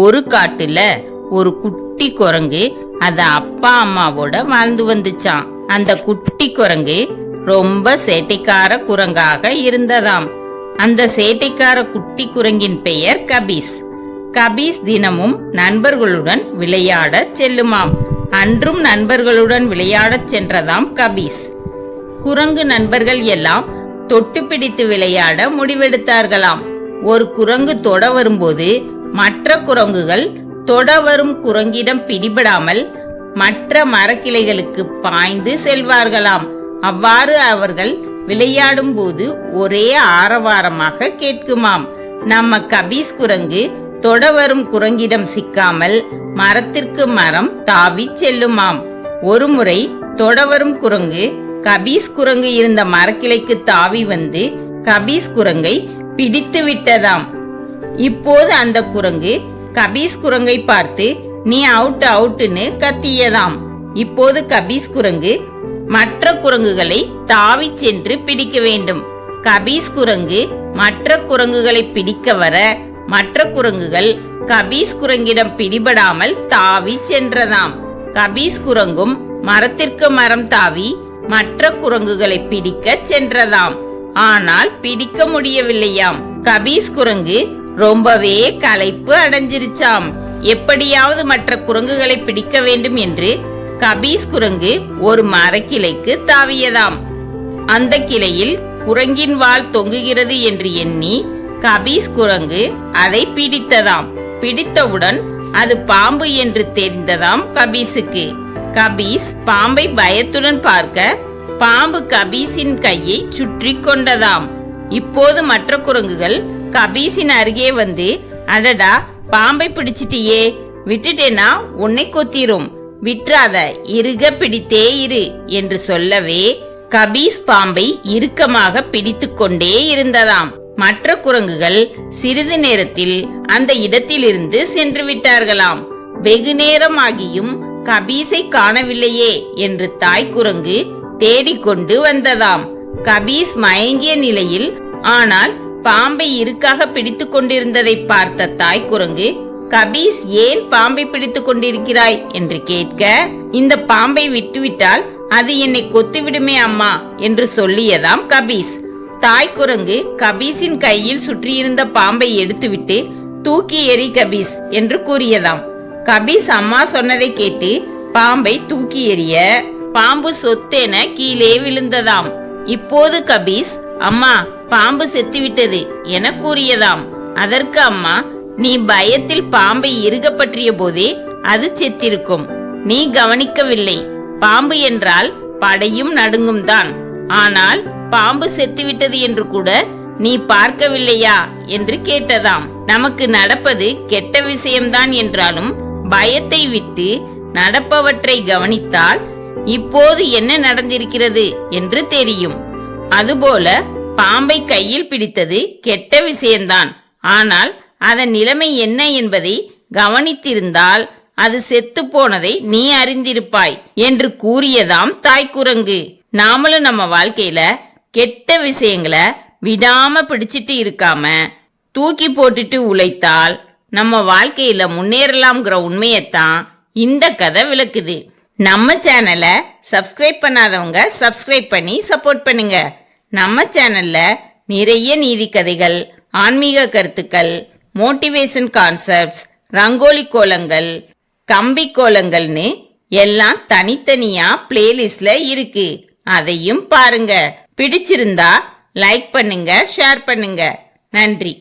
ஒரு காட்டுல ஒரு குட்டி குரங்கு அது அப்பா அம்மாவோட வாழ்ந்து வந்துச்சான் அந்த குட்டி குரங்கு ரொம்ப சேட்டைக்கார குரங்காக இருந்ததாம். அந்த சேட்டைக்கார குட்டி குரங்கின் பெயர் கபீஸ். கபீஸ் தினமும் நண்பர்களுடன் விளையாடச் செல்லுமாம். அன்றும் நண்பர்களுடன் விளையாடச் சென்றதாம் கபீஸ். குரங்கு நண்பர்கள் எல்லாம் தொட்டு பிடித்து விளையாட முடிவெடுத்தார்களாம். ஒரு குரங்கு தொட வரும்போது மற்ற குரங்குகள் தொட வரும் குரங்கிடம் பிடிபடாமல் மற்ற மரக்கிளைகளுக்கு பாய்ந்து செல்வார்களாம். அவ்வாறு அவர்கள் விளையாடும் போது ஒரே ஆரவாரமாக கேட்குமாம். நம்ம கபீஸ் குரங்கு தொட வரும் குரங்கிடம் சிக்காமல் மரத்திற்கு மரம் தாவி செல்லுமாம். ஒருமுறை தொட வரும் குரங்கு கபீஸ் குரங்கு இருந்த மரக்கிளைக்கு தாவி வந்து கபீஸ் குரங்கை பிடித்து விட்டதாம். இப்போது அந்த குரங்கு கபீஸ் குரங்கை பார்த்து நீ அவுட் அவுட்டுன்னு கத்தியதாம். இப்போது கபீஸ் குரங்கு மற்ற குரங்குகளை தாவி சென்று பிடிக்க வேண்டும். கபீஸ் குரங்கு மற்ற குரங்குகளை பிடிக்க வர மற்ற குரங்குகள் கபீஸ் குரங்கிடம் பிடிபடாமல் தாவி சென்றதாம். கபீஸ் குரங்கும் மரத்திற்கு மரம் தாவி மற்ற குரங்குகளை பிடிக்க சென்றதாம். ஆனால் பிடிக்க முடியவில்லையாம். கபீஸ் குரங்கு ரொம்பவே களைப்பு அடைஞ்சிருச்சாம். எப்படியாவது மற்ற குரங்குகளை பிடிக்க வேண்டும் என்று கபீஸ் குரங்கு ஒரு மரக்கிளைக்கு தாவியதாம். அந்த கிளையில் குரங்கின் வால் தொங்குகிறது என்று எண்ணி கபீஸ் குரங்கு அதை பிடித்ததாம். பிடித்தவுடன் அது பாம்பு என்று தெரிந்ததாம் கபீஸுக்கு. கபீஸ் பாம்பை பயத்துடன் பார்க்க பாம்பு கபீஸின் கையை சுற்றி கொண்டதாம். இப்போது மற்ற குரங்குகள் கபீஸின் அருகே வந்து அடடா பாம்பை பிடிச்சிட்டியே விட்டுட்டேனா உன்னை கொத்திரும். விற்றாத இறுக பிடித்தே இரு என்று சொல்லவே கபீஸ் பாம்பை இறுக்கமாக பிடித்து கொண்டே இருந்ததாம். மற்ற குரங்குகள் சிறிது நேரத்தில் அந்த இடத்திலிருந்து சென்று விட்டார்களாம். வெகு நேரம் ஆகியும் கபீஸை காணவில்லையே என்று தாய் குரங்கு தேடிக்கொண்டு வந்ததாம். கபீஸ் மயங்கிய நிலையில் ஆனால் பாம்பை இருக்காக பிடித்துக் கொண்டிருந்ததை பார்த்த தாய் குரங்கு கபீஸ் ஏன் பாம்பை பிடித்துக் கொண்டிருக்கிறாய்? என்று கேட்க இந்த பாம்பை விட்டுவிட்டால் அது என்னை கொத்துவிடுமே அம்மா என்று சொல்லியதாம் கபீஸ். தாய் குரங்கு கபீஸின் கையில் சுற்றியிருந்த பாம்பை எடுத்துவிட்டு தூக்கி எறி கபீஸ் என்று கூறியதாம். கபீஸ் அம்மா சொன்னதை கேட்டு பாம்பை தூக்கி எறிய பாம்பு சொத்தென கீழே விழுந்ததாம். இப்போது கபீஸ் அம்மா பாம்பு செத்துவிட்டது என கூறியதாம். அதற்கு அம்மா நீ பயத்தில் பாம்பை இறுக பற்றிய போதே அது செத்திருக்கும். நீ கவனிக்கவில்லை. பாம்பு என்றால் படையும் நடுங்கும் தான். ஆனால் பாம்பு செத்துவிட்டது என்று கூட நீ பார்க்கவில்லையா? என்று கேட்டதாம். நமக்கு நடப்பது கெட்ட விஷயம்தான் என்றாலும் பயத்தை விட்டு நடப்பவற்றை கவனித்தால் இப்போது என்ன நடந்திருக்கிறது என்று தெரியும். அதுபோல பாம்பை கையில் பிடித்தது கெட்ட விஷயம்தான் ஆனால் அதன் நிலைமை என்ன என்பதை கவனித்திருந்தால் அது செத்து போனதை நீ அறிந்திருப்பாய் என்று கூறியதாம் தாய்க்குரங்கு. நாமளும் நம்ம வாழ்க்கையில கெட்ட விஷயங்களை விடாம பிடிச்சிட்டு இருக்காம தூக்கி போட்டுட்டு உழைத்தால் நம்ம வாழ்க்கையில முன்னேறலாம்ங்கிற உண்மையைத்தான் இந்த கதை விளக்குது. நம்ம சேனலை சப்ஸ்கிரைப் பண்ணாதவங்க சப்ஸ்கிரைப் பண்ணி சப்போர்ட் பண்ணுங்க. நம்ம சேனல்ல நிறைய நீதி கதைகள் ஆன்மீக கருத்துக்கள் மோட்டிவேஷன் கான்செப்ட்ஸ் ரங்கோலி கோலங்கள் கம்பி கோலங்கள்னு எல்லாம் தனித்தனியா பிளேலிஸ்ட்ல இருக்கு. அதையும் பாருங்க. பிடிச்சிருந்தா லைக் பண்ணுங்க ஷேர் பண்ணுங்க. நன்றி.